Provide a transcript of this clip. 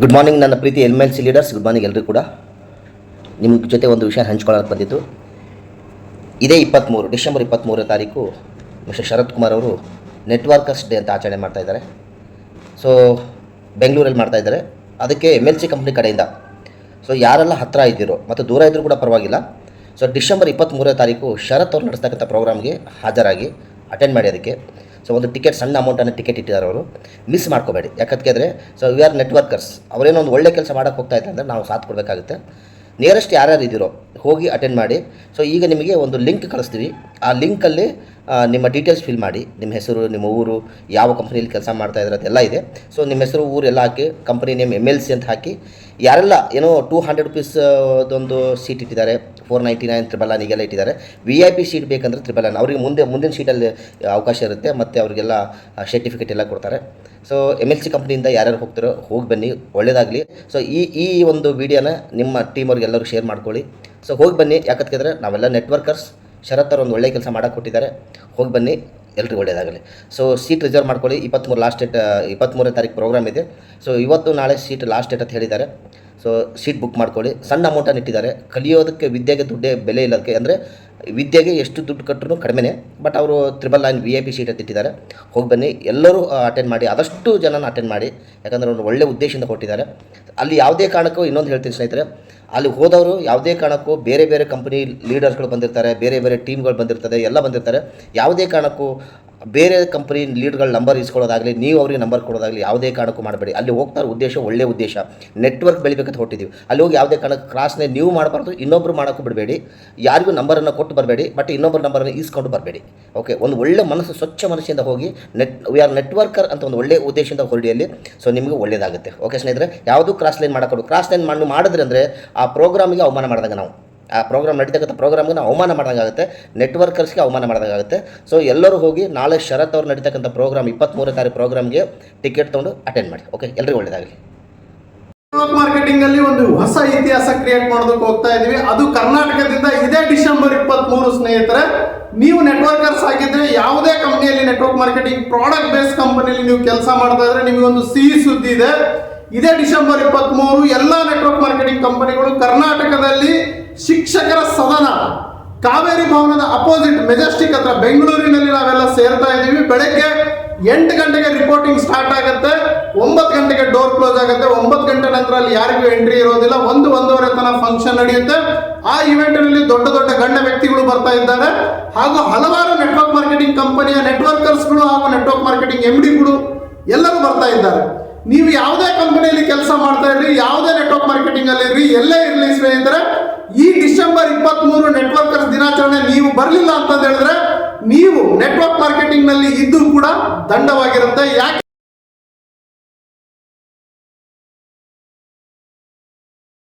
Good morning ನನ್ನ ಪ್ರೀತಿ L L C leaders good morning ಎಲ್ಲರೂ ಕೂಡ. ನಿಮ್ಮ ಜೊತೆ ಒಂದು ವಿಷಯ ಹಂಚ್ಕೊಳ್ಳೋಕೆ ಬಂದಿದ್ದು. ಇದೇ ಇಪ್ಪತ್ತ್ಮೂರು ಡಿಸೆಂಬರ್ ಇಪ್ಪತ್ತ್ಮೂರನೇ ತಾರೀಕು ಮಿಸ್ಟರ್ ಶರತ್ ಕುಮಾರ್ ಅವರು ನೆಟ್ವರ್ಕರ್ಸ್ ಡೇ ಅಂತ ಆಚರಣೆ ಮಾಡ್ತಾ ಇದ್ದಾರೆ. ಸೊ ಬೆಂಗಳೂರಲ್ಲಿ ಮಾಡ್ತಾ ಇದ್ದಾರೆ. ಅದಕ್ಕೆ ಎಂ ಎಲ್ ಸಿ ಕಂಪ್ನಿ ಕಡೆಯಿಂದ. ಸೊ ಯಾರೆಲ್ಲ ಹತ್ತಿರ ಇದ್ದೀರೋ ಮತ್ತು ದೂರ ಇದ್ದರೂ ಕೂಡ ಪರವಾಗಿಲ್ಲ. ಸೊ ಡಿಸೆಂಬರ್ ಇಪ್ಪತ್ತ್ಮೂರನೇ ತಾರೀಕು ಶರತ್ ಅವರು ನಡೆಸ್ತಕ್ಕಂಥ ಪ್ರೋಗ್ರಾಮ್ಗೆ ಹಾಜರಾಗಿ ಅಟೆಂಡ್ ಮಾಡಿ ಅದಕ್ಕೆ. ಸೊ ಒಂದು ಟಿಕೆಟ್ ಸಣ್ಣ ಅಮೌಂಟನ್ನು ಟಿಕೆಟ್ ಇಟ್ಟಿದ್ದಾರೆ ಅವರು. ಮಿಸ್ ಮಾಡ್ಕೋಬೇಡಿ. ಯಾಕಂತಂದರೆ ಸೊ ವಿ ಆರ್ ನೆಟ್ವರ್ಕರ್ಸ್ ಅವರೇನೋ ಒಂದು ಒಳ್ಳೆ ಕೆಲಸ ಮಾಡೋಕ್ಕೆ ಹೋಗ್ತಾ ಇದ್ದಾರೆ ಅಂದರೆ ನಾವು ಸಾಥ್ ಕೊಡಬೇಕಾಗುತ್ತೆ. ನಿಯರೆಸ್ಟ್ ಯಾರ್ಯಾರು ಇದ್ದೀರೋ, ಹೋಗಿ ಅಟೆಂಡ್ ಮಾಡಿ. ಸೊ ಈಗ ನಿಮಗೆ ಒಂದು ಲಿಂಕ್ ಕಳಿಸ್ತೀವಿ. ಆ ಲಿಂಕಲ್ಲಿ ನಿಮ್ಮ ಡೀಟೇಲ್ಸ್ ಫಿಲ್ ಮಾಡಿ. ನಿಮ್ಮ ಹೆಸರು, ನಿಮ್ಮ ಊರು, ಯಾವ ಕಂಪ್ನಿಯಲ್ಲಿ ಕೆಲಸ ಮಾಡ್ತಾ ಇದ್ದಾರೆ ಅದೆಲ್ಲ ಇದೆ. ಸೊ ನಿಮ್ಮ ಹೆಸರು ಊರೆಲ್ಲ ಹಾಕಿ company name M L C ಅಂತ ಹಾಕಿ, ಯಾರೆಲ್ಲ ಏನೋ ಟೂ ಹಂಡ್ರೆಡ್ ರುಪೀಸ್ ಅದೊಂದು ಸೀಟ್ ಇಟ್ಟಿದ್ದಾರೆ ಫೋರ್ ನೈಂಟಿ ನೈನ್ ತ್ರಿಬಲ್ ನೈನಿಗೆಲ್ಲ ಇಟ್ಟಿದ್ದಾರೆ ವಿ ಐ ಪಿ ಸೀಟ್ ಬೇಕಂದ್ರೆ ತ್ರಿಬಲ್ ನೈನ್ ಅವರಿಗೆ ಮುಂದೆ, ಮುಂದಿನ ಸೀಟಲ್ಲಿ ಅವಕಾಶ ಇರುತ್ತೆ, ಮತ್ತು ಅವರಿಗೆಲ್ಲ ಸರ್ಟಿಫಿಕೇಟ್ ಎಲ್ಲ ಕೊಡ್ತಾರೆ. ಸೊ ಎಂ ಎಲ್ ಸಿ ಕಂಪ್ನಿಯಿಂದ ಯಾರ್ಯಾರು ಹೋಗ್ತಾರೋ, ಹೋಗಿ ಬನ್ನಿ ಒಳ್ಳೆಯದಾಗಲಿ ಸೊ ಈ ಈ ಒಂದು ವಿಡಿಯೋನ ನಿಮ್ಮ ಟೀಮ್ ಅವ್ರಿಗೆಲ್ಲರೂ ಶೇರ್ ಮಾಡ್ಕೊಳ್ಳಿ. ಸೊ ಹೋಗಿ ಬನ್ನಿ ಯಾಕಂತಂದರೆ ನಾವೆಲ್ಲ ನೆಟ್ವರ್ಕರ್ಸ್ ಶರತ್ ಅವರು ಒಂದು ಒಳ್ಳೆಯ ಕೆಲಸ ಮಾಡೋಕೆ ಕೊಟ್ಟಿದ್ದಾರೆ. ಹೋಗಿ ಬನ್ನಿ, ಎಲ್ರಿಗೂ ಒಳ್ಳೆಯದಾಗಲಿ ಸೊ ಸೀಟ್ ರಿಸರ್ವ್ ಮಾಡ್ಕೊಳ್ಳಿ. ಇಪ್ಪತ್ತ್ಮೂರು ಲಾಸ್ಟ್ ಡೇಟ್ ಇಪ್ಪತ್ತ್ಮೂರನೇ ತಾರೀಕು ಪ್ರೋಗ್ರಾಮ್ ಇದೆ. ಸೊ ಇವತ್ತು ನಾಳೆ ಸೀಟ್ ಲಾಸ್ಟ್ ಡೇಟ್ ಅಂತ ಹೇಳಿದ್ದಾರೆ. ಸೊ ಸೀಟ್ ಬುಕ್ ಮಾಡ್ಕೊಳ್ಳಿ. ಸಣ್ಣ ಅಮೌಂಟನ್ನು ಇಟ್ಟಿದ್ದಾರೆ. ಕಲಿಯೋದಕ್ಕೆ ವಿದ್ಯೆಗೆ ದುಡ್ಡೇ ಬೆಲೆ ಇಲ್ಲದಕ್ಕೆ ಅಂದರೆ ವಿದ್ಯೆಗೆ ಎಷ್ಟು ದುಡ್ಡು ಕಟ್ಟರು ಕಡಿಮೆನೇ ಬಟ್ ಅವರು triple nine V I P seat ಅಂತ ಇಟ್ಟಿದ್ದಾರೆ. ಹೋಗಿ ಬನ್ನಿ, ಎಲ್ಲರೂ ಅಟೆಂಡ್ ಮಾಡಿ, ಆದಷ್ಟು ಜನನ ಅಟೆಂಡ್ ಮಾಡಿ, ಯಾಕಂದರೆ ಒಂದು ಒಳ್ಳೆ ಉದ್ದೇಶದಿಂದ ಕೊಟ್ಟಿದ್ದಾರೆ. ಅಲ್ಲಿ ಯಾವುದೇ ಕಾರಣಕ್ಕೂ ಇನ್ನೊಂದು ಹೇಳ್ತೀನಿ ಸ್ನೇಹಿತರೆ, ಅಲ್ಲಿ ಹೋದವರು ಯಾವುದೇ ಕಾರಣಕ್ಕೂ ಬೇರೆ ಬೇರೆ ಕಂಪನಿ ಲೀಡರ್ಸ್ಗಳು ಬಂದಿರ್ತಾರೆ, ಬೇರೆ ಬೇರೆ ಟೀಮ್ಗಳು ಬಂದಿರ್ತದೆ, ಎಲ್ಲ ಬಂದಿರ್ತಾರೆ. ಯಾವುದೇ ಕಾರಣಕ್ಕೂ ಬೇರೆ ಕಂಪ್ನಿ ಲೀಡ್ಗಳ ನಂಬರ್ ಇಸ್ಕೊಳ್ಳೋದಾಗಲಿ, ನೀವು ಅವ್ರಿಗೆ ನಂಬರ್ ಕೊಡೋದಾಗಲಿ ಯಾವುದೇ ಕಾರಣಕ್ಕೂ ಮಾಡಬೇಡಿ. ಅಲ್ಲಿ ಹೋಗ್ತಾರೆ ಉದ್ದೇಶ ಒಳ್ಳೆಯ ಉದ್ದೇಶ. ನೆಟ್ವರ್ಕ್ ಬೆಳಿಬೇಕಂತ ಹೊಟ್ಟಿದ್ದೀವಿ ಅಲ್ಲಿ ಹೋಗಿ ಯಾವುದೇ ಕಾರಣಕ್ಕೆ ಕ್ರಾಸ್ನೇ ನೀವು ಮಾಡಬಾರ್ದು ಇನ್ನೊಬ್ಬರು ಮಾಡೋಕ್ಕೂ ಬಿಡಬೇಡಿ. ಯಾರಿಗೂ ನಂಬರನ್ನು ಕೊಟ್ಟು ಬರಬೇಡಿ ಬಟ್ ಇನ್ನೊಬ್ಬರ ನಂಬರನ್ನು ಈಸ್ಕೊಂಡು ಬರಬೇಡಿ. ಓಕೆ ಒಂದು ಒಳ್ಳೆ ಮನಸ್ಸು, ಸ್ವಚ್ಛ ಮನಸ್ಸಿಂದ ಹೋಗಿ ನೆಟ್ ವಿ ಆರ್ ನೆಟ್ವರ್ಕರ್ ಅಂತ ಒಂದು ಒಳ್ಳೆಯ ಉದ್ದೇಶದಿಂದ ಹೊರಡಿಯಲ್ಲಿ ಸೊ ನಿಮಗೆ ಒಳ್ಳೆಯದಾಗುತ್ತೆ ಓಕೆ ಸ್ನೇಹಿತರೆ, ಯಾವುದು ಕ್ರಾಸ್ ಲೈನ್ ಮಾಡೋಕ್ಕೊಡು ಕ್ರಾಸ್ ಲೈನ್ ಮಾಡಿ ಮಾಡಿದ್ರೆ ಅಂದರೆ ಆ ಪ್ರೋಗ್ರಾಮಿಗೆ ಅವಮಾನ ಮಾಡಿದಾಗ ನಾವು. ಆ ಪ್ರೋಗ್ರಾಮ್ ನಡೀತಕ್ಕಂಥ ಪ್ರೋಗ್ರಾಮ್ಗೆ ನಾವು ಅವಮಾನ ಮಾಡಿದಂಗಾಗುತ್ತೆ. ನೆಟ್ವರ್ಕರ್ಸ್ಗೆ ಅವಮಾನ ಮಾಡಿದಂಗಾಗುತ್ತೆ. ಸೊ ಎಲ್ಲರೂ ಹೋಗಿ ನಾಳೆ ಶರತ್ ಅವ್ರು ನಡೀತಕ್ಕಂಥ ಪ್ರೋಗ್ರಾಮ್ ಇಪ್ಪತ್ತ್ಮೂರನೇ ತಾರೀಕು ಪ್ರೋಗ್ರಾಮ್ಗೆ ಟಿಕೆಟ್ ತೊಗೊಂಡು ಅಟೆಂಡ್ ಮಾಡಿ. ಓಕೆ ಎಲ್ಲರಿಗೂ ಒಳ್ಳೆಯದಾಗಲಿ ಮಾರ್ಕೆಟಿಂಗ್ ಅಲ್ಲಿ ಒಂದು ಹೊಸ ಇತಿಹಾಸ ಕ್ರಿಯೇಟ್ ಮಾಡೋದಕ್ಕೆ ಹೋಗ್ತಾ ಇದೀವಿ. ಅದು ಕರ್ನಾಟಕದಿಂದ ಇದೇ ಡಿಸೆಂಬರ್ ಇಪ್ಪತ್ತ್ ಮೂರು ಸ್ನೇಹಿತರೆ, ನೀವು ನೆಟ್ವರ್ಕರ್ಸ್ ಆಗಿದ್ರೆ ಯಾವುದೇ ಕಂಪನಿಯಲ್ಲಿ ನೆಟ್ವರ್ಕ್ ಮಾರ್ಕೆಟಿಂಗ್ ಪ್ರಾಡಕ್ಟ್ ಬೇಸ್ ಕಂಪನಿಯಲ್ಲಿ ನೀವು ಕೆಲಸ ಮಾಡ್ತಾ ಇದ್ರೆ ನಿಮಗೆ ಒಂದು ಸಿಹಿ ಸುದ್ದಿ ಇದೆ. ಇದೇ ಡಿಸೆಂಬರ್ ಇಪ್ಪತ್ತ್ ಮೂರು ಎಲ್ಲ ನೆಟ್ವರ್ಕ್ ಮಾರ್ಕೆಟಿಂಗ್ ಕಂಪನಿಗಳು ಕರ್ನಾಟಕದಲ್ಲಿ ಶಿಕ್ಷಕರ ಸದನ. ಕಾವೇರಿ ಭವನದ ಅಪೋಸಿಟ್ ಮೆಜೆಸ್ಟಿಕ್ ಹತ್ರ ಬೆಂಗಳೂರಿನಲ್ಲಿ ನಾವೆಲ್ಲ ಸೇರ್ತಾ ಇದ್ದೀವಿ. ಬೆಳಗ್ಗೆ ಎಂಟು ಗಂಟೆಗೆ ರಿಪೋರ್ಟಿಂಗ್ ಸ್ಟಾರ್ಟ್ ಆಗುತ್ತೆ. ಒಂಬತ್ತು ಗಂಟೆಗೆ ಡೋರ್ ಕ್ಲೋಸ್ ಆಗುತ್ತೆ. ಒಂಬತ್ತು ಗಂಟೆ ನಂತರ ಅಲ್ಲಿ ಯಾರಿಗೂ ಎಂಟ್ರಿ ಇರೋದಿಲ್ಲ. ಒಂದು, ಒಂದೂವರೆ ತನಕ ಫಂಕ್ಷನ್ ನಡೆಯುತ್ತೆ. ಆ ಇವೆಂಟ್ನಲ್ಲಿ ದೊಡ್ಡ ದೊಡ್ಡ ಗಣ್ಯ ವ್ಯಕ್ತಿಗಳು ಬರ್ತಾ ಇದ್ದಾರೆ. ಹಾಗೂ ಹಲವಾರು ನೆಟ್ವರ್ಕ್ ಮಾರ್ಕೆಟಿಂಗ್ ಕಂಪನಿಯ ನೆಟ್ವರ್ಕರ್ಸ್ಗಳು ಹಾಗೂ ನೆಟ್ವರ್ಕ್ ಮಾರ್ಕೆಟಿಂಗ್ ಎಂ ಡಿಗಳು ಎಲ್ಲರೂ ಬರ್ತಾ ಇದ್ದಾರೆ. ನೀವು ಯಾವುದೇ ಕಂಪನಿಯಲ್ಲಿ ಕೆಲಸ ಮಾಡ್ತಾ ಇರ್ರಿ, ಯಾವುದೇ ನೆಟ್ವರ್ಕ್ ಮಾರ್ಕೆಟಿಂಗ್ ಅಲ್ಲಿ ಇರ್ರಿ, ಎಲ್ಲೇ ಇರಲಿ ಸ್ನೇಹಿತರೆ ಈ ಡಿಸೆಂಬರ್ ಇಪ್ಪತ್ತ್ ಮೂರು ನೆಟ್ವರ್ಕರ್ಸ್ ದಿನಾಚರಣೆ ನೀವು ಬರಲಿಲ್ಲ ಅಂತ ಹೇಳಿದ್ರೆ, ನೀವು ನೆಟ್ವರ್ಕ್ ಮಾರ್ಕೆಟಿಂಗ್ನಲ್ಲಿ ಇದ್ದು ಕೂಡ ದಂಡವಾಗಿರುತ್ತೆ. ಯಾಕೆ